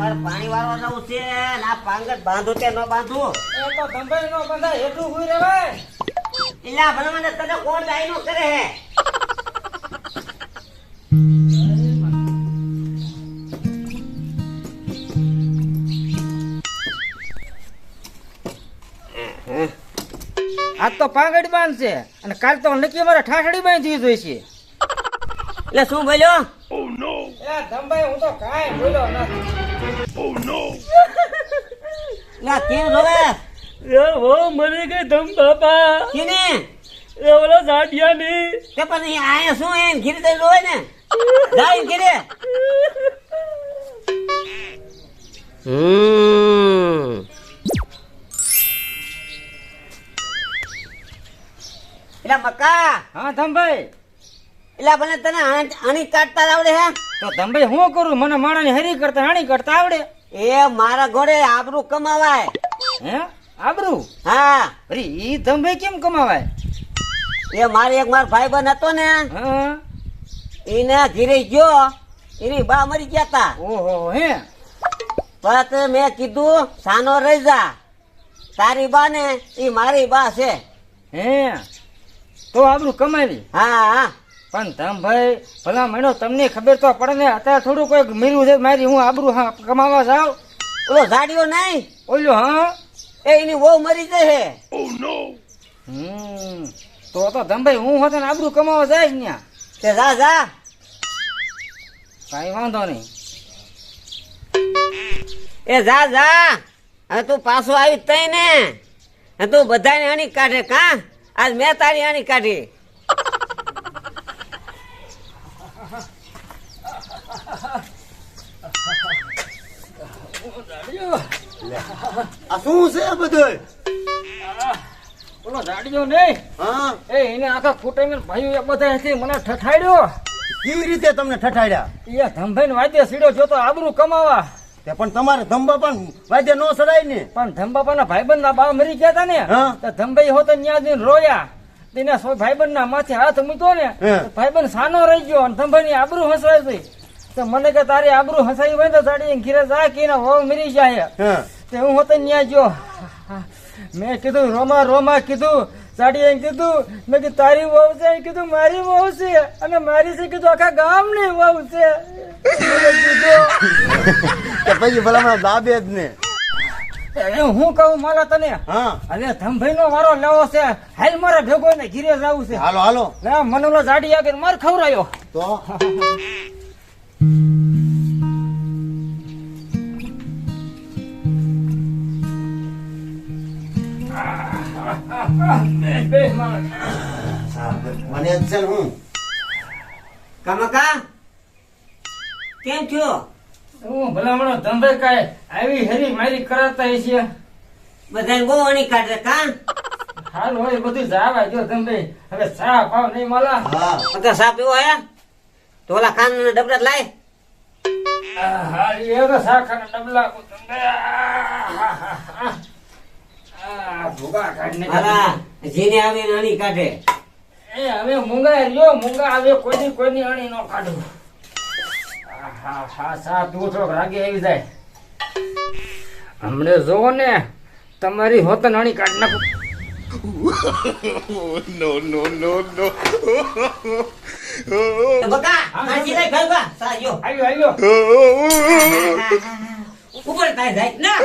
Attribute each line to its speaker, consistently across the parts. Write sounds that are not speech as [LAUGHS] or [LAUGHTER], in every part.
Speaker 1: મારે પાણી વાળવા જવું છે ના પાંગત બાંધું કે ન બાંધું?
Speaker 2: એ તો ધંભાઈ નો બંધાય હેઠું હુઈ રેવાય
Speaker 1: એલા ભલે મને તને કોણ દાઈ નો કરે હે?
Speaker 2: આજ તો પાંગડ બાંધશે અને કાલ તો નક્કી મારે ઠાઠડી બાંધી જોઈશે.
Speaker 1: એટલે શું બોલ્યો?
Speaker 2: એ ધંભાઈ હું તો કાંઈ બોલ્યો નથી. [LAUGHS]
Speaker 1: કેમ જોવે
Speaker 3: એ હો મને કે ધમ બાપા.
Speaker 1: કેને?
Speaker 3: એ ઓલા ઝાડિયા ની
Speaker 1: તે પછી આયા શું એમ? ઘીરે દઈ લોય ને. જાય ઘીરે. હમ. એટલે મકા
Speaker 2: હા ધંભાઈ
Speaker 1: એટલે ભલે તને આની કાટતા કાઢતા આવડે હે.
Speaker 2: તો તમે શું કરું? મને માણસ હરી કરતા હાણી કરતા આવડે?
Speaker 1: એ મારા ઘોડે આબરૂ કમાવાય.
Speaker 2: હે? આબરૂ?
Speaker 1: હા.
Speaker 2: અરે ઈ ધંભાઈ કેમ કમાવાય?
Speaker 1: એ મારે એક મારો બન હતો ને.
Speaker 2: હા.
Speaker 1: એને ઘીરે ગયો. એની બા મરી ગયા તા.
Speaker 2: ઓહો હે?
Speaker 1: પરત મેં કીધું સાનો રહી જા. તારી બા ને એ મારી બા છે.
Speaker 2: હે? તો આબરૂ કમાવી?
Speaker 1: હા હા.
Speaker 2: પણ ધમભાઈ ભલા મહિનો તમને ખબર તો પડે ને અત્યારે થોડું કોઈક મીરું છે મારી હું આબરું હા કમાવા જાવ
Speaker 1: ઓલો ઝાડીઓ નહીં?
Speaker 2: ઓલ્યો હા?
Speaker 1: એ એની બહુ મરી જાય હે.
Speaker 2: હમ તો તો ધમભાઈ હું હોત ને આબરું કમાવા જાય જ ન્યા.
Speaker 1: તે જા જા.
Speaker 2: કાંઈ વાંધો નહીં.
Speaker 1: એ જા જા. હવે તું પાછો આવી તઈ ને. તું બધાને અણી કાઢે કા? આજ મેં તારી અણી કાઢી.
Speaker 4: આ શું છે આ બધું
Speaker 2: ઓલો જાડ્યો નહીં.
Speaker 4: હા?
Speaker 2: એ એને આખા ખૂટે ભાઈઓ એ બધા હતી મને ઠઠાડ્યો.
Speaker 4: કેવી રીતે તમને ઠઠાડ્યા?
Speaker 2: એ ધમભાઈ ને વાદ્ય સીડ્યો જોતો આબરું કમાવા.
Speaker 4: તે પણ તમારે ધંબા પણ વાદ્ય નો સડાય ને.
Speaker 2: પણ ધમબાપાના ભાઈબંધ ના બા મરી ગયા હતા ને.
Speaker 4: હા.
Speaker 2: તો ધમભાઈ હોતો ન્યા જઈને રોયા. તેના ભાઈબંધ ના માથે હાથ મૂક્યો ને. ભાઈબંધ સાનો રહી ગયો અને ધમભાઈ ની આબરૂ હસવાય ગઈ. તો મને કે તારી આબરૂ હસાઈ હોય તો સાડી ઘીરે જા કે એના વહુ મરી જાય.
Speaker 4: હા.
Speaker 2: તે હું હતો ન્યા જો મેં કીધું રોમા રોમા કીધું. સાડી એમ કીધું. મેં કીધું તારી વહુ છે? એમ કીધું મારી વહુ છે. અને મારી છે કીધું આખા ગામની વહુ છે.
Speaker 4: પછી ભલામણ દાબે જ ને.
Speaker 2: એ હું કહું મારા તને
Speaker 4: હા.
Speaker 2: અરે ધમભાઈ નો વારો લેવો છે. હાલ મારે ભેગો ને ઘીરે જવું છે.
Speaker 4: હાલો હાલો.
Speaker 2: મને જાડી આગળ માર ખવરાયો
Speaker 4: તો? મને ને હું.
Speaker 1: કમકા કેમ થયો
Speaker 2: હું ભલામણો ધમભાઈ કાંઈ આવી હરી મારી કરાતા છે.
Speaker 1: બધાને બહુ અણી કાઢે કા?
Speaker 2: હાલ હોય બધું જાવા જો ધમભાઈ હવે ચા પાવ નહીં માલા
Speaker 4: હા.
Speaker 1: મગર સાપ એવો આયા તો ઓલા કાન ડબરા લાય.
Speaker 2: હા એ તો શાખાના ડબલા કો ધમભાઈ આ, આ, આ. આ ભૂગા કાઢને
Speaker 1: મારા જીને આવીને અણી કાઢે.
Speaker 2: એ હવે મૂંગા રહ્યો મૂંગા હવે કોઈની કોઈની અણી નો કાઢું. હા હા સા તું થોડોક રાગે આવી જાય. હમણે જોવો ને તમારી હોતન અણી કાઢ નાખું.
Speaker 1: નો નો નો
Speaker 2: આવ્યો આવ્યો.
Speaker 1: ઉપર તાય જાય. ના.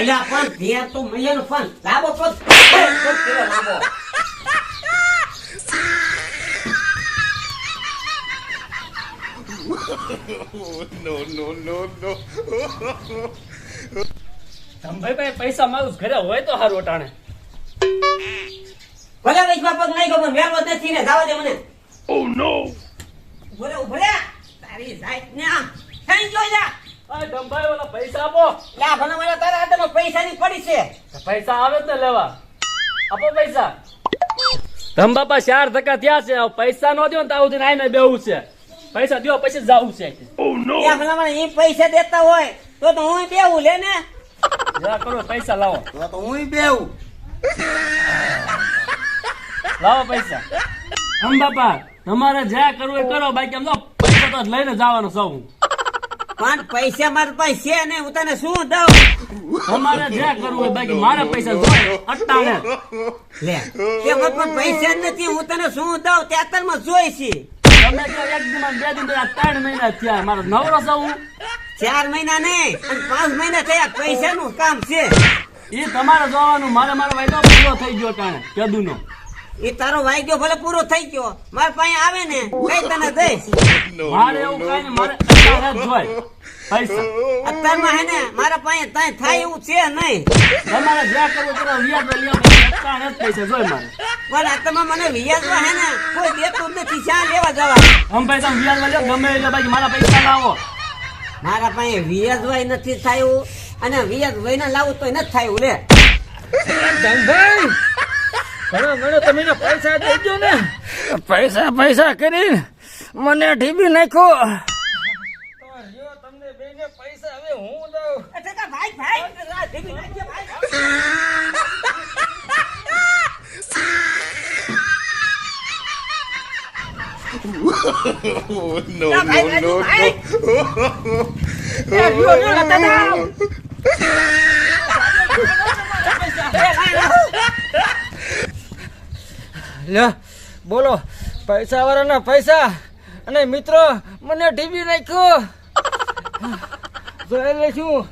Speaker 1: આયલા પણ ધ્યાન તો મૈયાનો લાંબો પગ પગ કેવો લાંબો
Speaker 3: ધમભાઈ પાસે પૈસા મારું ઘરે હોય તો સારું અટાણે.
Speaker 1: ભલે વચમાં પગ નહીં ગયો મેળવો નથી ને જાવા દે મને. ઓ નો ભલે ભલે તારી જાય ને થેન્ક થઈ ગયો યા
Speaker 3: ઓલા પૈસા આપો.
Speaker 1: લા ભલે મને તારા હાથમાં પૈસાની પડી છે.
Speaker 3: પૈસા આવે જ લેવા. આપો પૈસા. ધમ બાપા ચાર ધક્કા થયા છે પૈસા નો દો ને તાવ સુધી આઈને બેવું છે. પૈસા દો પછી જાવું છે
Speaker 1: યા ભલે મને એ પૈસા દેતા હોય તો તો હું દેવું લે ને.
Speaker 3: કરો પૈસા લાવો.
Speaker 4: તો તો હું બેવું
Speaker 3: લાવો પૈસા. ધમ બાપા તમારે જ્યાં કરવું એ કરો બાકી આમ તો પૈસા તો લઈને જવાનું છું હું.
Speaker 1: પણ પૈસા મારા પાસે છે ને હું તને શું દઉં?
Speaker 3: તમારે જે કરવું હોય બાકી મારા પૈસા જોઈએ અટ્ટાણે.
Speaker 1: લે તે મારી પાસે પૈસા નથી હું તને શું દઉં? તે અત્યારમાં જોઈ છે.
Speaker 3: તમે તો એક દિન બે દિન ત્રણ મહિના થયા. મારો નવરો સૌ
Speaker 1: ચાર મહિના નહીં અને પાંચ મહિના થયા પૈસાનું કામ છે.
Speaker 3: એ તમારે જોવાનું મારે મારો વાયદો પૂરો થઈ ગયો ટાણે કેદુનો.
Speaker 1: એ તારો વાયદો ભલે પૂરો થઈ ગયો. મારા પાસે આવે ને કઈ તને દઈશ
Speaker 3: મારે એવું કઈ નહીં મારે જ પૈસા.
Speaker 1: અત્યારમાં હે ને મારા પાસે તાય થાય એવું છે નહીં.
Speaker 3: તમારે જે કરવું કરો વ્યાજ પર લ્યો જ પૈસા જોઈએ મારે.
Speaker 1: પણ અત્યારમાં મને વ્યાજમાં હે ને કોઈ દેતું નથી શા લેવા જવા
Speaker 3: હમ પૈસા વ્યાજમાં લ્યો ગમે એટલે બાકી મારા પૈસા લાવો.
Speaker 1: મારા પાસે વ્યાજ વાય નથી થયું અને વ્યાજ વયને લાવું તો નથી થયું લે.
Speaker 2: ધનભાઈ! ઘણા મને તમે પૈસા દેજો ને પૈસા પૈસા કરીને મને ઢીબી નાખો તમને બેને પૈસા હવે હું દઉં
Speaker 1: ભાઈ ભાઈ રાખજે, ભાઈ
Speaker 5: no, no, no,
Speaker 1: ભાઈ.
Speaker 5: no.
Speaker 1: એ, લ્યો, લ્યો, લેતા જાઓ. એ, ભાઈ, લ્યો.
Speaker 2: લ્યો બોલો પૈસા વાળાના પૈસા અને મિત્રો મને ઢીબી નાખ્યો જોઈ લઈશું